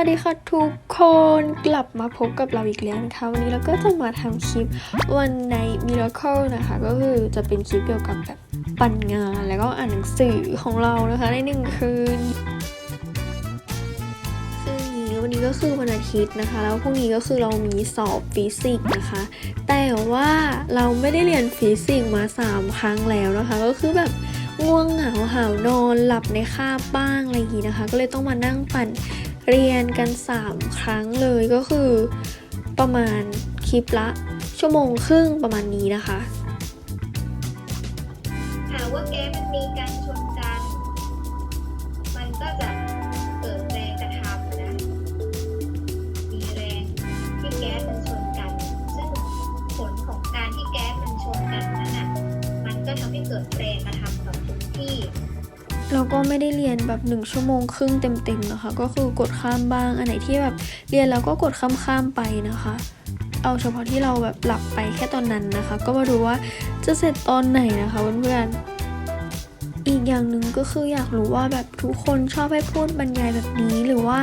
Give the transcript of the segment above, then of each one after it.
วัสดีค่ะทุกคนกลับมาพบกับเราอีกแล้วนะคะ วันนี้เราก็จะมาทำคลิปวันใน Miracle นะคะ ก็คือจะเป็นคลิปเกี่ยวกับแบบปั่นงานแล้วก็อ่านหนังสือของเรานะคะ ในหนึ่งคืนคืออย่างนี้วันนี้ก็คือวันอาทิตย์นะคะ แล้วพรุ่งนี้ก็คือเรามีสอบฟิสิกส์นะคะ แต่ว่าเราไม่ได้เรียนฟิสิกส์มา 3 ครั้งแล้วนะคะ ก็คือแบบง่วงเหงาหาวนอนหลับในคาบบ้างอะไรอย่างนี้นะคะ ก็เลยต้องมานั่งปั่น เรียนกัน 3 ครั้งเลยก็คือประมาณคลิปละ ชั่วโมงครึ่งประมาณนี้นะคะ หาว่าแก๊สมัน ก็ไม่ได้เรียนแบบ 1 ชั่วโมงครึ่งเต็มๆนะคะ ก็คือกดข้ามบ้าง อันไหนที่แบบเรียนแล้วก็กดข้ามๆไปนะคะ เอาเฉพาะที่เราแบบหลับไปแค่ตอนนั้นนะคะ ก็มาดูว่าจะเสร็จตอนไหนนะคะเพื่อนๆ อีกอย่างหนึ่งก็คืออยากรู้ว่าแบบทุกคนชอบให้พูดบรรยายแบบนี้หรือว่า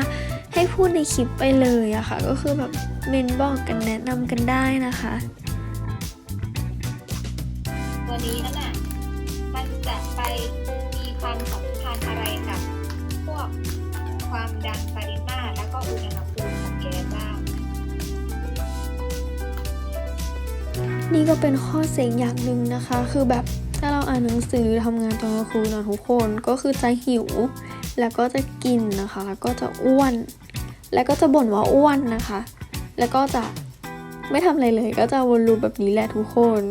ให้พูดในคลิปไปเลยอะค่ะ ก็คือแบบเมนบอกกันแนะนำกันได้นะคะ ความดันปริมาตรแล้วก็อุณหภูมิของแก๊สบ้าง นี่ก็เป็นข้อเสียอย่างหนึ่งนะคะ คือแบบถ้าเราอ่านหนังสือทำงานตอนกลางคืนนะทุกคนก็คือจะหิว แล้วก็จะกินนะคะ แล้วก็จะอ้วน แล้วก็จะบ่นว่าอ้วนนะคะ แล้วก็จะไม่ทำอะไรเลยก็จะวนลูปแบบนี้แหละทุกคน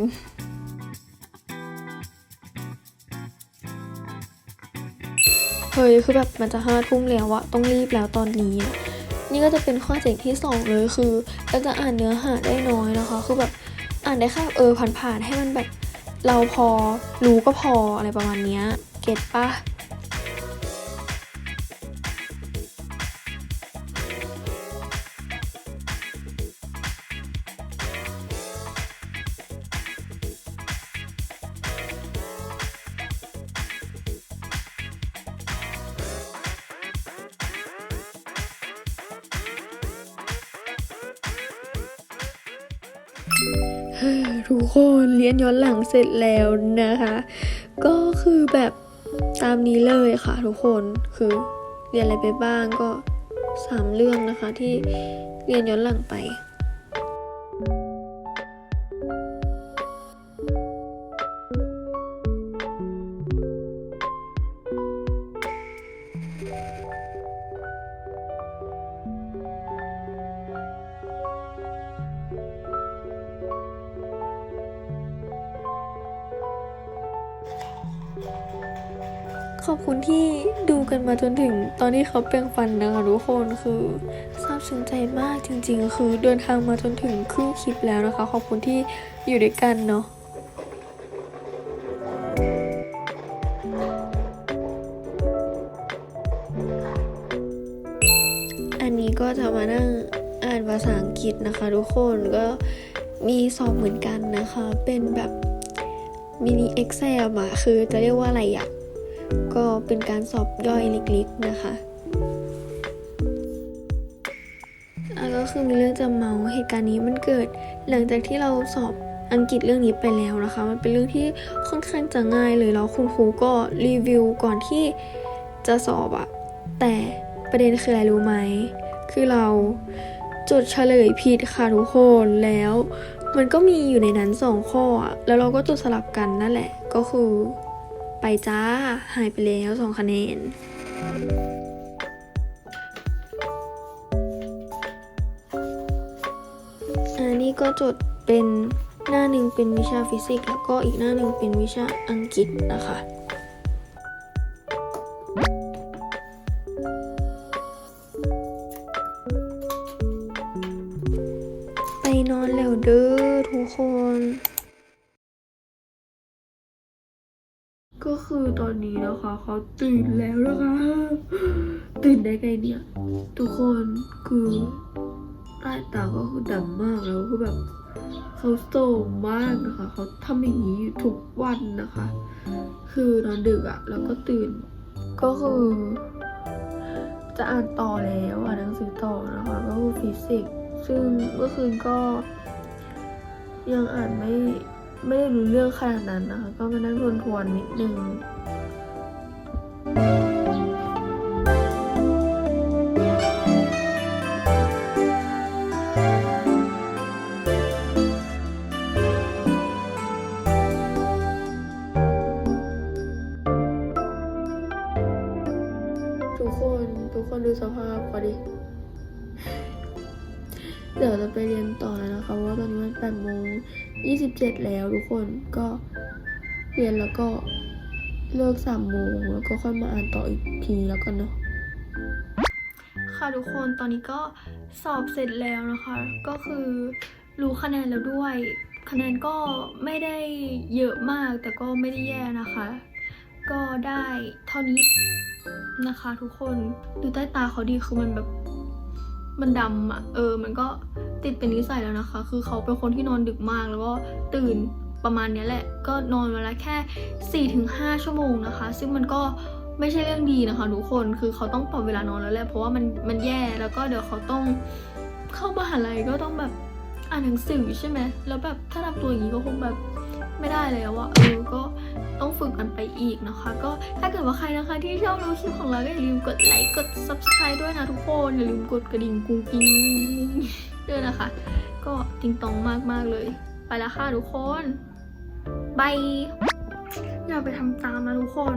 เฮ้ยคือแบบมันจะห้าทุ่มแล้วอะต้องรีบแล้วตอนนี้ นี่ก็จะเป็นข้อเสียที่สองเลยคือเราจะอ่านเนื้อหาได้น้อยนะคะ คือแบบอ่านได้แค่เออผ่านๆให้มันแบบเราพอรู้ก็พออะไรประมาณเนี้ยเก็ตปะ ทุกคนเรียนย้อนหลังเสร็จแล้วนะคะ ก็คือแบบตามนี้เลยค่ะทุกคนคือเรียนอะไรไปบ้างก็สามเรื่องนะคะที่เรียนย้อนหลังไป ขอบคุณที่ดูกันมาจนถึงตอนที่เขาแปรงฟันนะคะทุกคนคือซาบซึ้งใจมากจริง ๆ คือเดินทางมาจนถึงครึ่งคลิปแล้วนะคะ ขอบคุณที่อยู่ด้วยกันเนาะอันนี้ก็จะมานั่งอ่านภาษาอังกฤษนะคะ ทุกคนก็มีสอบเหมือนกันนะคะ เป็นแบบ มินิเอ็กเซลอะคือจะเรียกว่าอะไรอะก็เป็นการสอบย่อยเล็กๆนะคะแล้วก็คือมีเรื่องจะเมาเหตุการณ์นี้มันเกิด หลังจากที่เราสอบอังกฤษเรื่องนี้ไปแล้วนะคะ มันเป็นเรื่องที่ค่อนข้างจะง่ายเลยแล้วคุณครูก็รีวิวก่อนที่จะสอบอะแต่ประเด็นคืออะไรรู้ไหม คือเราจดเฉลยผิดค่ะทุกคนแล้ว มันก็มีอยู่ในนั้นสองข้ออะแล้วเราก็จดสลับกันนั่นแหละ ก็คือ ไปจ้า หายไปแล้วสองคะแนนอันนี้ก็จดเป็นหน้าหนึ่งเป็นวิชาฟิสิกส์แล้วก็อีกหน้าหนึ่งเป็นวิชาอังกฤษนะคะ ก็คือตอนนี้นะคะเขาตื่นแล้วนะคะ ตื่นได้ไงเนี่ย ทุกคนคือใต้ตาก็คือดำมากแล้วคือแบบเขาโซมมากนะคะเขาทำอย่างนี้ทุกวันนะคะ คือนอนดึกอะแล้วก็ตื่น ก็คือ จะอ่านต่อแล้วอ่านหนังสือต่อนะคะ ก็คือฟิสิกส์ซึ่งเมื่อคืนก็ยังอ่านไม่ ไม่ได้รู้เรื่องขนาดนั้นนะคะ ก็มานั่งทวนทวนๆนิดนึง เดี๋ยวจะไปเรียนต่อแล้วนะคะเพราะว่าตอนนี้มันแปดโมงยี่สิบเจ็ดแล้วทุกคนก็เรียนแล้วก็เลิกสามโมงแล้วก็ค่อยมาอ่านต่ออีกทีแล้วกันเนาะค่ะทุกคนตอนนี้ก็สอบเสร็จแล้วนะคะ ก็คือรู้คะแนนแล้วด้วย คะแนนก็ไม่ได้เยอะมากแต่ก็ไม่ได้แย่นะคะ ก็ได้เท่านี้นะคะ ทุกคนดูใต้ตาเขาดีคือมันแบบ มันดำอะเออ มันก็ติดเป็นนิสัยแล้วนะคะ คือเขาเป็นคนที่นอนดึกมากแล้วก็ตื่นประมาณนี้แหละ ก็นอนวันละแค่ 4-5 ชั่วโมงนะคะ ซึ่งมันก็ไม่ใช่เรื่องดีนะคะทุกคนคือเขาต้องปรับเวลานอนแล้วแหละเพราะว่ามันมันแย่แล้วก็เดี๋ยวเขาต้องเข้ามหาลัยก็ต้องแบบอ่านหนังสือใช่ไหมแล้วแบบถ้าทำตัวอย่างนี้ก็คงแบบไม่ได้แล้วอะเต้องฝึกกันไปอีกนะคะ ก็ถ้าเกิดว่าใครนะคะที่ชอบดูคลิปของเราก็อย่าลืมกดไลค์กด subscribe ด้วยนะทุกคนอย่าลืมกดกระดิ่งกุ้งกิ้งด้วยนะคะ ก็ติงตองมากๆเลย ไปแล้วค่ะทุกคนบายอย่าไปทำตามนะทุกคน